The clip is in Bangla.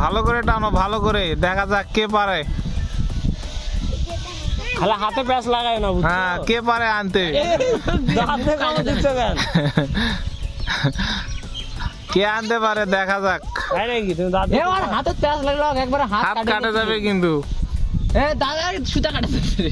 ভালো করে টানো ভালো করে। দেখা যাক কে পারে। খালি হাতে প্যাঁচ লাগায় না হ্যাঁ কে পারে আনতে? হাতে কামড় দিচ্ছে কেন? কে আনতে পারে দেখা যাক। তাই হাতে প্যাঁচ লাগল একবারে হাত কাটা কাটে যাবে কিন্তু। এ দাদা সুতা কাটে যাবে